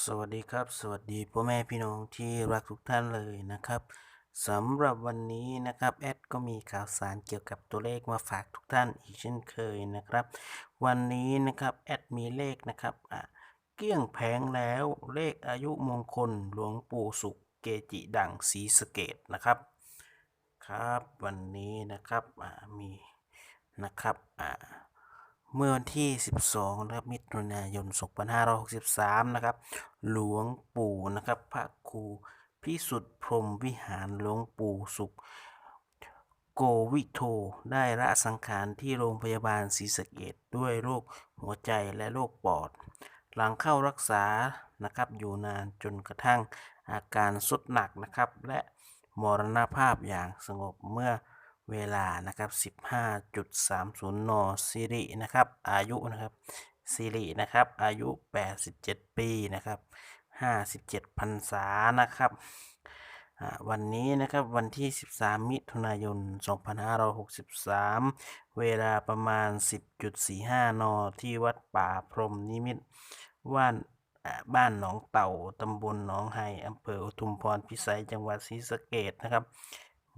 สวัสดีครับ สวัสดีพ่อแม่พี่น้องที่รักทุกท่านเลยนะครับสำหรับวันนี้นะครับแอดก็มีข่าวสารเกี่ยวกับตัวเลขมาฝากทุกท่านอีกเช่นเคยนะครับ วันนี้นะครับแอดมีเลขนะครับอะเกลี้ยงแผงแล้วเลขอายุมงคลหลวงปู่สุขเกจิดังศรีสเกดนะครับครับ วันนี้นะครับอ่ามีนะครับอ่า เมื่อวันที่ 12นะครับมิถุนายน 2563 นะครับ หลวงปู่นะครับ พระครูพิสุทธิ์พรมวิหารหลวงปู่สุข โกวิโท ได้ละสังขารที่โรงพยาบาลศรีสะเกดด้วยโรคหัวใจและโรคปอด หลังเข้ารักษานะครับอยู่นานจนกระทั่งอาการสุดหนักนะครับ และมรณภาพอย่างสงบเมื่อ เวลานะครับ 15.30นสิรินะครับ อายุนะครับสิรินะครับ อายุ 87 ปีนะครับ 57พรรษานะครับวันนี้นะครับวันที่ 13 มิถุนายน 2563 เวลาประมาณ 10.45 น ที่วัดป่าพรมนิมิตว่านบ้านหนองเต่า ตำบลหนองไฮอำเภออุทุมพรพิสัย จังหวัดศรีสะเกษนะครับ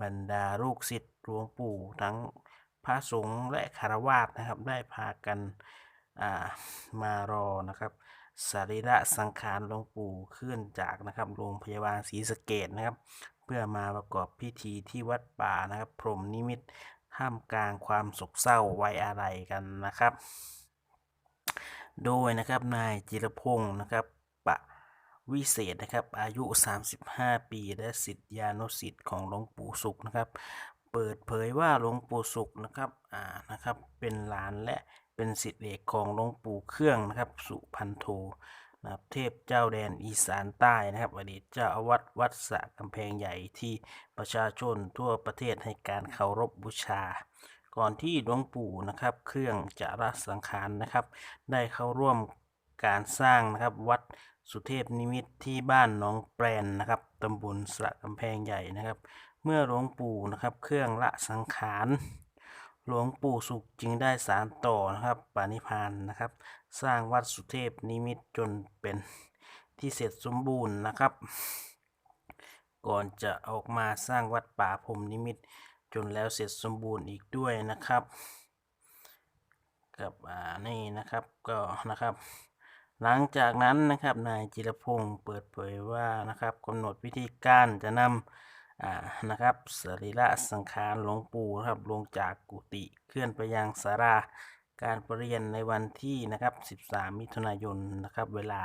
บรรดาลูกศิษย์ หลวงปู่ทั้งพระสงฆ์และคารวาสนะครับ ได้พากันอ่ามารอนะครับสรีระสังขารหลวงปู่เคลื่อนจากนะครับโรงพยาบาลศรีสะเกดนะครับ เพื่อมาประกอบพิธีที่วัดป่านะครับ พรมนิมิตรท่ามกลางความโศกเศร้าไว้อาลัยกันนะครับ โดยนะครับนายจิรพงศ์นะครับปะวิเศษนะครับอายุ 35 ปี และสิทธิานุสิทธิ์ของหลวงปู่สุขนะครับ เปิดเผยว่าหลวงปู่สุขนะครับอ่านะครับเป็นหลานและเป็นสิทธิเอกของหลวงปู่เครื่องนะครับสุพันโทนะครับเทพเจ้าแดนอีสานใต้นะครับอดีตเจ้าอาวัดวัดสระกำแพงใหญ่ที่ประชาชนทั่วประเทศให้การเคารพบูชา ก่อนที่หลวงปู่นะครับเครื่องจะละสังขารนะครับ ได้เข้าร่วมการสร้างนะครับวัดสุเทพนิมิตที่บ้านหนองแปรนนะครับตำบลสระกำแพงใหญ่นะครับ เมื่อหลวงปู่นะครับ เครื่องละสังขารหลวงปู่สุขจึงได้สารต่อนะครับปานิพานนะครับ สร้างวัดสุเทพนิมิตจนเป็นที่เสร็จสมบูรณ์นะครับ ก่อนจะออกมาสร้างวัดป่าพรมนิมิตจนแล้วเสร็จสมบูรณ์อีกด้วยนะครับ กับอ่านี่นะครับก็นะครับ หลังจากนั้นนะครับนายจิรพงศ์เปิดเผยว่านะครับกำหนดวิธีการจะนำ อ่านะครับสรีระสังขารหลวงปู่นะครับลงจากกุฏิเคลื่อนไปยังศาลาการประเรียนในวันที่นะครับ 13 มิถุนายนนะครับเวลา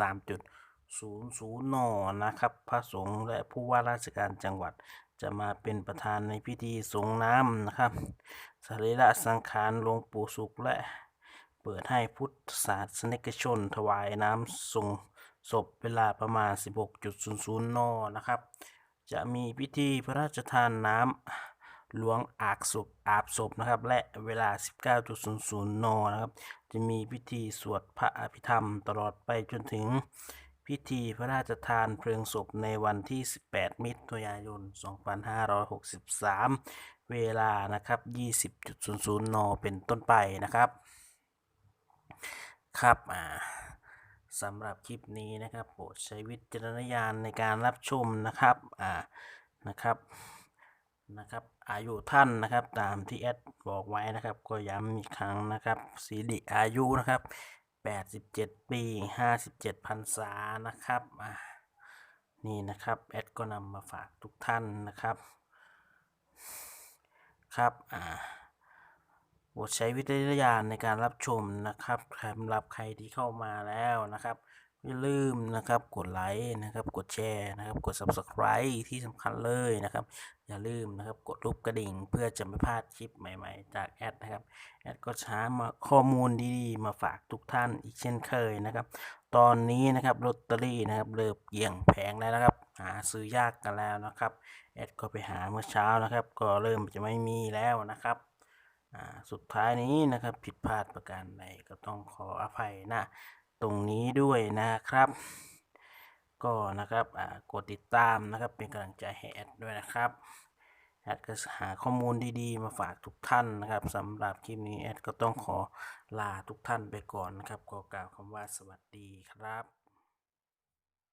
13.00นนะครับพระสงฆ์และผู้ว่าราชการจังหวัดจะมาเป็นประธานในพิธีสงน้ำนะครับสรีระสังขารหลวงปู่สุขและเปิดให้พุทธศาสนิกชน ถวายน้ำส่งศพเวลาประมาณ 16.00นนะครับ จะมีพิธีพระราชทานน้ำหลวงอาบศพอาบศพนะครับ และเวลา 19.00 น นะครับ จะมีพิธีสวดพระอภิธรรมตลอดไปจนถึงพิธีพระราชทานเพลิงศพในวันที่ 18 มิถุนายน 2563 เวลานะครับ 20.00 น เป็นต้นไปนะครับ ครับ อ่า สำหรับคลิปนี้นะครับโปรดใช้วิจารณญาณในการรับชมนะครับอ่านะครับนะครับ อายุท่านนะครับตามที่แอดบอกไว้นะครับ ก็ย้ำอีกครั้งนะครับสิริอายุนะครับ 87 ปี 57พรรษานะครับอ่านี่นะครับแอดก็นำมาฝากทุกท่านนะครับครับอ่า โปรดใช้วิจารณญาณในการรับชมนะครับสำหรับใครที่เข้ามาแล้วนะครับอย่าลืมนะครับกดไลค์นะครับกดแชร์นะครับกด subscribe ที่สำคัญเลยนะครับ อย่าลืมนะครับกดรูปกระดิ่งเพื่อจะไม่พลาดคลิปใหม่ๆ จากแอดนะครับแอดก็ช้ามาข้อมูลดีๆ มาฝากทุกท่านอีกเช่นเคยนะครับ ตอนนี้นะครับลอตเตอรี่นะครับเริ่มเกี่ยงแผงแล้วนะครับ หาซื้อยากกันแล้วนะครับแอดก็ไปหาเมื่อเช้านะครับ ก็เริ่มจะไม่มีแล้วนะครับ สุดท้ายนี้นะครับผิดพลาดประการใดก็ต้องขออภัยนะตรงนี้ด้วยนะครับ ก็นะครับกดติดตามนะครับเป็นกำลังใจให้แอดด้วยนะครับแอดก็หาข้อมูลดีๆ มาฝากทุกท่านนะครับสำหรับคลิปนี้แอดก็ต้องขอลาทุกท่านไปก่อนนะครับขอกล่าวคำว่าสวัสดีครับ